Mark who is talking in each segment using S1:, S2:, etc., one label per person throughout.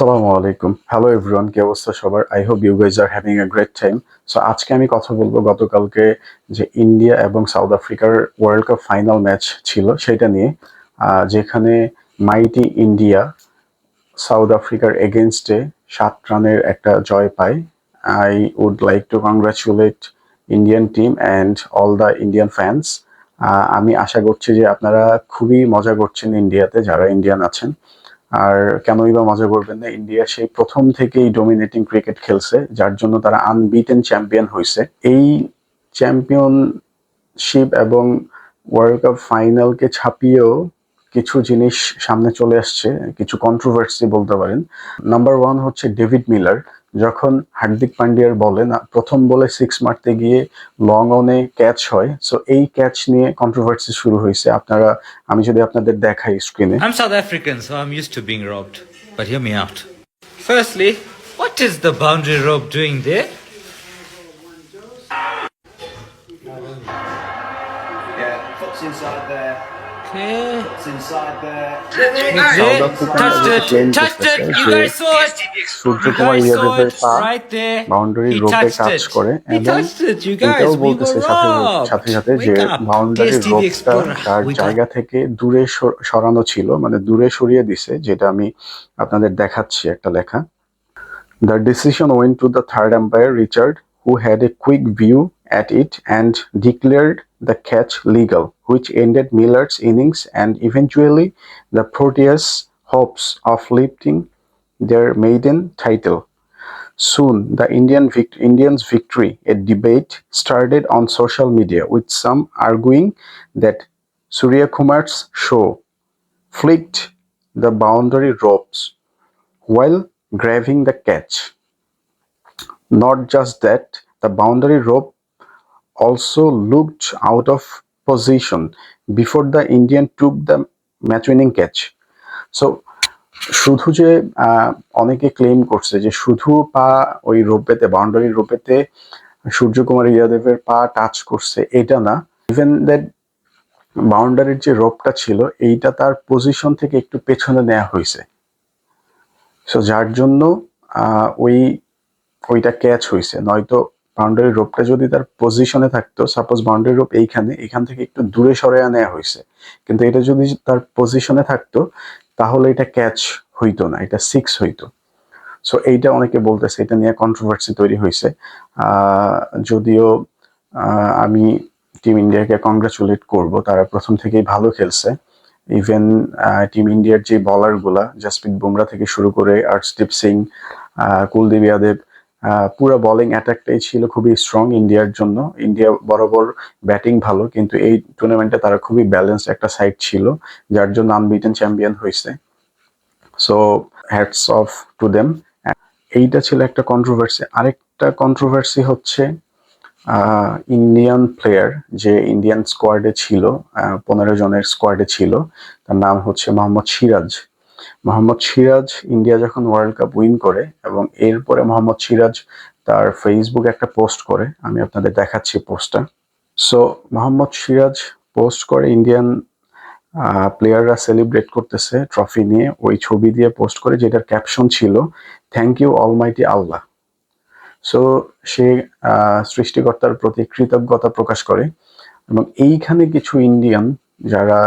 S1: আসসালামু আলাইকুম। Hello everyone কি অবস্থা সবার? I hope you guys are having a great time so আজকে আমি কথা বলব গতকালকে যে ইন্ডিয়া এবং সাউথ আফ্রিকার ওয়ার্ল্ড কাপ ফাইনাল ম্যাচ ছিল সেটা নিয়ে যেখানে মাইটি ইন্ডিয়া সাউথ আফ্রিকার এগেনস্টে সাত রানের একটা জয় পায়। I would like to congratulate Indian team and all the Indian fans আমি আশা করছি যে আপনারা খুবই মজা করছেন ইন্ডিয়াতে যারা ইন্ডিয়ান আছেন। আর কেনই বা মজা করবেন না, ইন্ডিয়া সেই প্রথম থেকেই ডোমিনেটিং ক্রিকেট খেলছে, যার জন্য তারা আনবিটেন চ্যাম্পিয়ন হয়েছে এই চ্যাম্পিয়নশিপ এবং ওয়ার্ল্ড কাপ ফাইনালকে ছাপিয়েও কিছু জিনিস সামনে চলে আসছে, কিছু কন্ট্রোভার্সি বলতে পারেন। নাম্বার ওয়ান হচ্ছে ডেভিড মিলার যখন হার্দিক পান্ডিয়ার বলে না প্রথম বলে সিক্স মারতে গিয়ে লং অনে ক্যাচ হয়। সো এই ক্যাচ নিয়ে কন্ট্রোভার্সি শুরু হয়েছে। আপনারা আমি যদি আপনাদের দেখাই স্ক্রিনে
S2: I am South African so I am used to being robbed but hear me out firstly what is the
S3: boundary rope doing there
S2: Okay.
S1: Boundary রোপে কাজ করে এটাও বলতেছে সাথে সাথে সাথে যে বাউন্ডারি রোপটা তার জায়গা থেকে দূরে সরানো ছিল মানে দূরে সরিয়ে দিছে যেটা আমি আপনাদের দেখাচ্ছি একটা লেখা। The decision went to the third umpire Richard who had a quick view at it and declared the catch legal, which ended Miller's innings and eventually the Proteas' hopes of lifting their maiden title. Soon, the Indian Indians' victory, a debate started on social media, with some arguing that Surya Kumar's show flicked the boundary ropes while grabbing the catch. Not just that, the boundary rope also looked out of position before the Indian took the match winning catch. So, শুধু যে অনেকে claim করছে যে শুধু পা ওই রোপেতে boundary রোপেতে Suryakumar ইয়াদেবের পা touch করছে এটা না। ইভেন দ্যাট বাউন্ডারির যে রোপটা ছিল এইটা তার পজিশন থেকে একটু পেছনে নেওয়া হয়েছে। সো যার জন্য ওই ওইটা ক্যাচ হয়েছে। নয়তো বাউন্ডারি রোপটা যদি তার পজিশনে থাকতো সাপোজ বাউন্ডারি রোপ এইখানে এখান থেকে একটু দূরে সরে নেওয়া হয়েছে কিন্তু এটা যদি তার পজিশনে থাকতো তাহলে এটা ক্যাচ হইতো না এটা সিক্স হইতো। সো এইটা অনেকে বলতেছে এটা নিয়ে কন্ট্রোভার্সি তৈরি হয়েছে যদিও আমি টিম ইন্ডিয়াকে কংগ্রাচুলেট করব তারা প্রথম থেকেই ভালো খেলছে। ইভেন টিম ইন্ডিয়ার যে বলারগুলা জাসপ্রীত বুমরা থেকে শুরু করে আর্শদীপ সিং আহ, কুলদীপ যাদব আহ, পুরো বোলিং অ্যাটাকটাই ছিল খুবই স্ট্রং ইন্ডিয়ার জন্য। ইন্ডিয়া বরাবর ব্যাটিং ভালো, কিন্তু এই টুর্নামেন্টে তারা খুবই ব্যালেন্সড একটা সাইড ছিল, যার জন্য আনবিটেন চ্যাম্পিয়ন হয়েছে। So hats off to them এইটা ছিল একটা কন্ট্রোভার্সি আরেকটা কন্ট্রোভার্সি হচ্ছে ইন্ডিয়ান প্লেয়ার যে ইন্ডিয়ান স্কোয়াডে ছিল পনেরো জনের স্কোয়াডে ছিল, তার নাম হচ্ছে মোহাম্মদ সিরাজ। মোহাম্মদ সিরাজ ইন্ডিয়া যখন ওয়ার্ল্ড কাপ উইন করে এবং এরপরে মোহাম্মদ সিরাজ তার ফেসবুকে একটা পোস্ট করে, আমি আপনাদের দেখাচ্ছি পোস্টটা। সো মোহাম্মদ সিরাজ পোস্ট করে ইন্ডিয়ান প্লেয়াররা সেলিব্রেট করতেছে ট্রফি নিয়ে। ওই ছবি দিয়ে পোস্ট করে যেটার ক্যাপশন ছিল thank you almighty Allah so সে সৃষ্টিকর্তার প্রতি কৃতজ্ঞতা প্রকাশ করে। এবং এইখানে কিছু ইন্ডিয়ান যারা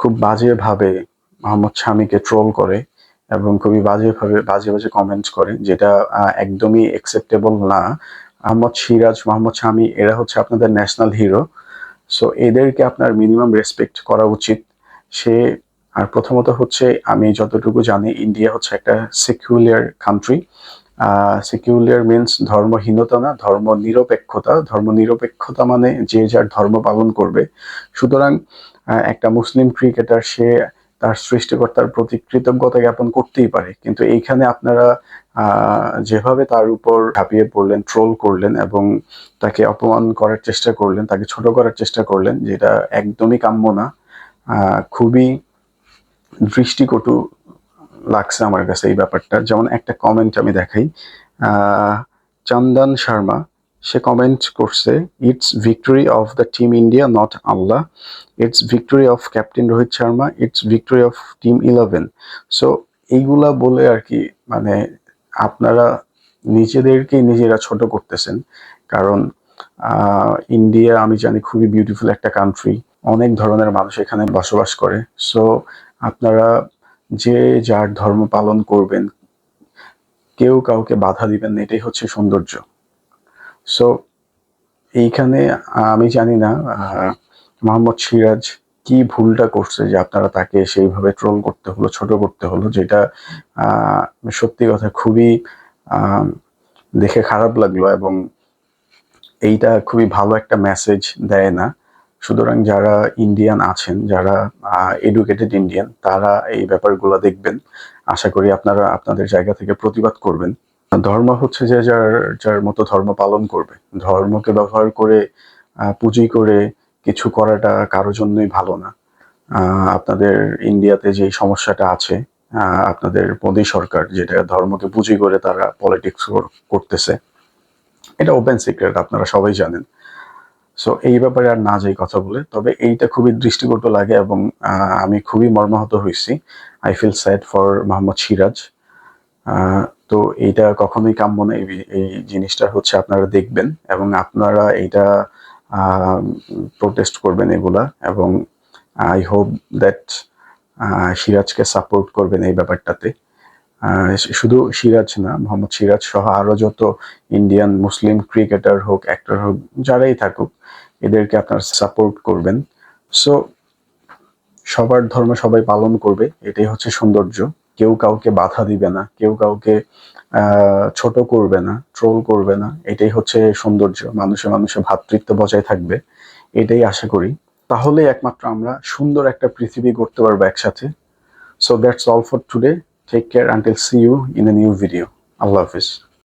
S1: খুব বাজেভাবে মোহাম্মদ শামিকে ট্রোল করে এবং খুবই বাজেভাবে, বাজে বাজে কমেন্টস করে, যেটা একদমই অ্যাকসেপ্টেবল না। মোহাম্মদ সিরাজ, মোহাম্মদ শামি, এরা হচ্ছে আপনাদের ন্যাশনাল হিরো সো এদেরকে আপনার মিনিমাম রেসপেক্ট করা উচিত। সে, আর প্রথমত হচ্ছে, আমি যতটুকু জানি ইন্ডিয়া হচ্ছে একটা সেকুলার কান্ট্রি সেকুলার মিনস ধর্মহীনতা না ধর্ম নিরপেক্ষতা ধর্ম নিরপেক্ষতা মানে যে যার ধর্ম পালন করবে। সুতরাং একটা মুসলিম ক্রিকেটার, সে তার সৃষ্টিকর্তার প্রতি কৃতজ্ঞতা জ্ঞাপন করতেই পারে। কিন্তু এইখানে আপনারা যেভাবে তার উপর ঝাঁপিয়ে পড়লেন ট্রোল করলেন এবং তাকে অপমান করার চেষ্টা করলেন, তাকে ছোট করার চেষ্টা করলেন, যেটা একদমই কাম্য না। খুবই দৃষ্টিকটু লাগছে আমার কাছে এই ব্যাপারটা। যেমন একটা কমেন্ট আমি দেখাই। চন্দন শর্মা, সে কমেন্ট করছে it's victory of the team India not Allah it's victory of captain Rohit Sharma it's victory of team eleven so এইগুলা বলে আর কি মানে আপনারা নিজেদেরকেই নিজেরা ছোট করতেছেন। কারণ ইন্ডিয়া আমি জানি, খুবই বিউটিফুল একটা কান্ট্রি অনেক ধরনের মানুষ এখানে বসবাস করে। সো আপনারা যে যার ধর্ম পালন করবেন, কেউ কাউকে বাধা দিবেন না, এটাই হচ্ছে সৌন্দর্য। সো এইখানে আমি জানি না মোহাম্মদ সিরাজ কি ভুলটা করছে যে আপনারা তাকে সেইভাবে ট্রোল করতে হলো, ছোট করতে হলো, যেটা সত্যি কথা খুবই দেখে খারাপ লাগল এবং এইটা খুবই ভালো একটা মেসেজ দেয় না। সুতরাং যারা ইন্ডিয়ান আছেন, যারা এডুকেটেড ইন্ডিয়ান তারা এই ব্যাপারগুলো দেখবেন। আশা করি আপনারা আপনাদের জায়গা থেকে প্রতিবাদ করবেন। ধর্ম হচ্ছে যে যার যার মতো ধর্ম পালন করবে। ধর্মকে ব্যবহার করে পুঁজি করে কিছু করাটা কারোর জন্যই ভালো না। আপনাদের ইন্ডিয়াতে যে সমস্যাটা আছে আপনাদের মোদী সরকার যেটা ধর্মকে পুঁজি করে তারা পলিটিক্স করতেছে, এটা ওপেন সিক্রেট আপনারা সবাই জানেন। সো এই ব্যাপারে আর না যাই কথা বলে, তবে এইটা খুবই দৃষ্টিকটু লাগে এবং আমি খুবই মর্মাহত হয়েছি। I feel sad for Mohammed Siraj তো এইটা কখনোই কাম্য না। এই- জিনিসটা হচ্ছে আপনারা দেখবেন এবং আপনারা এইটা প্রোটেস্ট করবেন এগুলা এবং আই হোপ দ্যাট সিরাজকে সাপোর্ট করবেন এই ব্যাপারটাতে। শুধু সিরাজ না, মোহাম্মদ সিরাজ সহ আরও যত ইন্ডিয়ান মুসলিম ক্রিকেটার হোক অ্যাক্টর হোক, যারাই থাকুক, এদেরকে আপনার সাপোর্ট করবেন। সো সবার ধর্ম সবাই পালন করবে, এটাই হচ্ছে সৌন্দর্য। কেউ কাউকে বাধা দিবে না, কেউ কাউকে ছোট করবে না ট্রোল করবে না, এটাই হচ্ছে সৌন্দর্য। মানুষে মানুষে ভ্রাতৃত্ব বজায় থাকবে, এটাই আশা করি। তাহলে একমাত্র আমরা সুন্দর একটা পৃথিবী করতে পারব একসাথে। So that's all for today Take care until see you in a new video. Allah Hafiz.